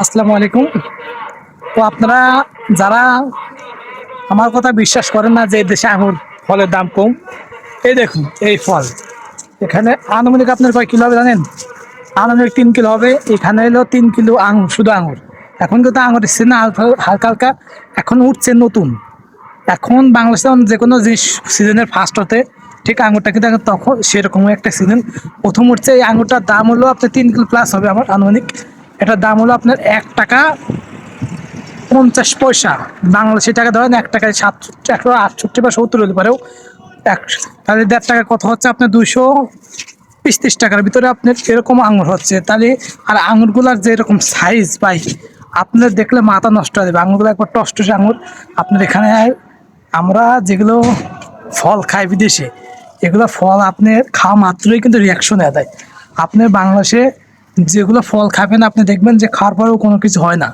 আসসালামু আলাইকুম। তো আপনারা যারা আমার কথা বিশ্বাস করেন না যে দেশে আঙুর ফলের দাম কম, এই দেখুন, এই ফল। এখানে আনুমানিক আপনার কয় কিলো হবে জানেন? আনুমানিক তিন কিলো হবে। এখানে এলো তিন কিলো আঙুর, শুধু আঙুর। এখন কিন্তু আঙুর এসছে না হালকা হালকা, এখন উঠছে নতুন। এখন বাংলাদেশে যে কোনো জিনিস সিজনের ফার্স্ট হতে ঠিক আঙুরটা কিন্তু তখন সেরকম একটা সিজন। প্রথম উঠছে এই আঙুরটার দাম হলো আপনার তিন কিলো প্লাস হবে আমার আনুমানিক। এটার দাম হলো আপনার এক টাকা পঞ্চাশ পয়সা। বাংলাদেশি টাকা ধরেন এক টাকায় সাত একশো আটষট্টি বা সত্তর হতে পারেও এক তাহলে দেড় টাকা কত হচ্ছে আপনার দুইশো বিশ ত্রিশ টাকার ভিতরে আপনার এরকম আঙুর হচ্ছে। তাহলে আর আঙুরগুলার যে এরকম সাইজ পাই আপনার দেখলে মাথা নষ্ট হয়ে যাবে। আঙুরগুলো একবার টস্টস আঙুর। আপনার এখানে আমরা যেগুলো ফল খাই বিদেশে, এগুলো ফল আপনি খাওয়া মাত্রই কিন্তু রিয়াকশন দেয় আপনার বাংলাদেশে যেগুলো ফল খাবেন, আপনি দেখবেন যে খাওয়ার পরেও কোনো কিছু হয় না।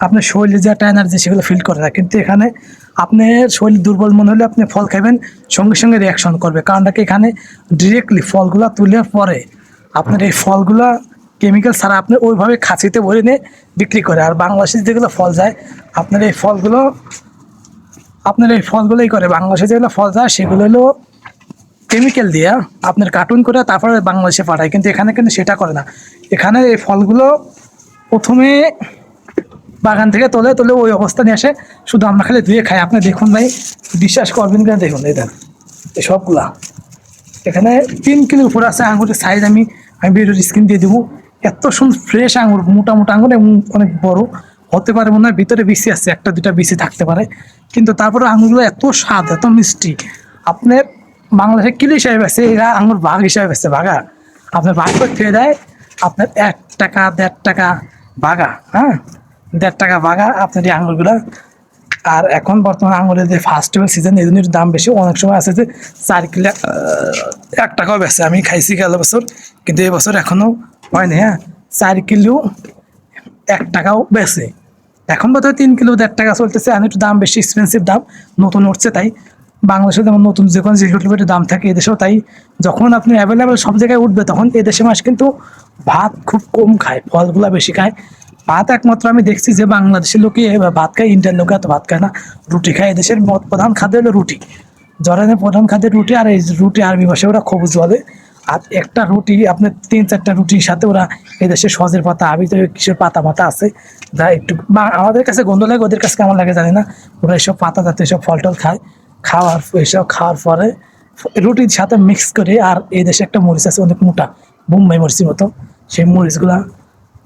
আপনার শরীরে যে একটা এনার্জি সেগুলো ফিল করে না কিন্তু এখানে আপনার শরীর দুর্বল মনে হলে আপনি ফল খাবেন, সঙ্গে সঙ্গে রিয়াকশন করবে। কারণটা কি? এখানে ডিরেক্টলি ফলগুলো তুলে পরে। আপনার এই ফলগুলো কেমিক্যাল ছাড়া আপনি ওইভাবে খাঁচিতে ভরে নিয়ে বিক্রি করে। আর বাংলাদেশে যেগুলো ফল যায়, আপনার এই ফলগুলো, আপনার এই ফলগুলোই করে। বাংলাদেশে যেগুলো ফল যায়, সেগুলো হলো কেমিক্যাল দিয়ে আপনার কার্টুন করে তারপরে বাংলাদেশে পাঠায়, কিন্তু এখানে কিন্তু সেটা করে না। এখানে এই ফলগুলো প্রথমে বাগান থেকে তোলে তোলে ওই অবস্থা নিয়ে আসে। শুধু আমরা খালি ধুয়ে খাই। আপনি দেখুন ভাই, বিশ্বাস করবেন কিনা দেখুন, এই এই সবগুলা। এখানে তিন কিলোর উপর আছে আঙুরের সাইজ আমি আমি ভিডিওর স্ক্রিন দিয়ে দেবো। এত সুন্দর ফ্রেশ আঙুর মোটা মোটা আঙুর এবং অনেক বড়। হতে পারে মনে হয় ভিতরে বিসি আছে, একটা দুটা বিসি থাকতে পারে। কিন্তু তারপরে আঙুরগুলো এত স্বাদ, এত মিষ্টি। আপনার বাংলাদেশে কিলো হিসাবে বেছে এরা আঙুর ভাগ হিসাবে বেছে ভাগা। আপনার ভাগ করে খেয়ে দেয়, আপনার এক টাকা, দেড় টাকা ভাগা হ্যাঁ? দেড় টাকা ভাগা আপনার এই আঙুরগুলো আর এখন বর্তমানে আঙুরের যে ফাস্টিভ্যাল সিজন এই জন্য দাম বেশি। অনেক সময় আছে যে চার কিলো এক টাকাও বেছে আমি খাইছি গেল বছর, কিন্তু এই বছর এখনও হয়নি হ্যাঁ? চার কিলো, এক টাকাও বেছে এখন বোধহয় তিন কিলো, দেড় টাকা চলতেছে, আর একটু দাম বেশি এক্সপেন্সিভ দাম। নতুন উঠছে তাই। বাংলাদেশে যেমন নতুন যে কোনো জিনিস উঠলে একটু দাম থাকে এদেশেও তাই। যখন আপনি অ্যাভেলেবেল সব জায়গায় উঠবে, তখন এদেশে মাস কিন্তু ভাত খুব কম খায়, ফলগুলা বেশি খায়। ভাত একমাত্র আমি দেখছি যে বাংলাদেশের লোকে ভাত খায় ইন্ডিয়ান লোকে এত ভাত খায় না। রুটি খায় এদেশের প্রধান খাদ্য হলো রুটি। জরানের প্রধান খাদ্য রুটি আর এই রুটি আরবি ভাষায় ওরা খবুজ বলে। আর একটা রুটি আপনার তিন চারটা রুটির সাথে ওরা এদেশে সজের পাতা আবি তো কিসের পাতা পাতা আছে। যা একটু আমাদের কাছে গন্ধ লাগে, ওদের কাছে কেমন লাগে জানি না। ওরা এসব পাতা জাতীয় সব ফল টল খায়। খাওয়ার এসব খাওয়ার পরে রুটির সাথে মিক্স করে আর এই দেশে একটা মরিচ আছে অনেক মোটা, বোম্বাই মরিচের মতো। সেই মরিচগুলা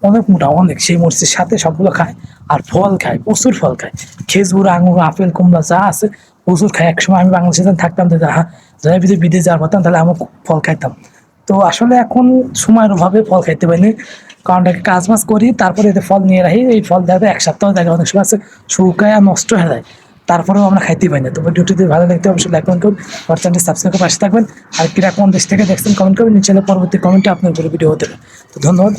অনেক মোটা, অনেক। সেই মরিচের সাথে সবগুলো খায় আর ফল খায়, প্রচুর ফল খায়। খেজুর, আঙুর, আপেল কমলা যা আছে প্রচুর খায়। একসময় আমি বাংলাদেশে থাকতাম তো হ্যাঁ যারা বিদেশ যাওয়ার পারতাম তাহলে আমি ফল খাইতাম। তো আসলে এখন সময়ের অভাবে ফল খাইতে পারিনি। কারণ কাজ মাজ করি, তারপরে এতে ফল নিয়ে রাখি এই ফল দেখা এক সপ্তাহ দেখা অনেক সময় আছে, শুকায় নষ্ট হয়ে যায়। তারপরেও আমরা খাইতে পাই না। তো ডিউটিতে ভালো লাগতে অবশ্যই লাইক কমেন্ট করুন আমার চ্যানেলটি সাবস্ক্রাইব করে পাশে থাকবেন। আর কিরা কোন দেশ থেকে দেখছেন কমেন্ট করবেন নিচে পরবর্তী কমেন্টে আপনার ভিডিও হতে পারে। তো ধন্যবাদ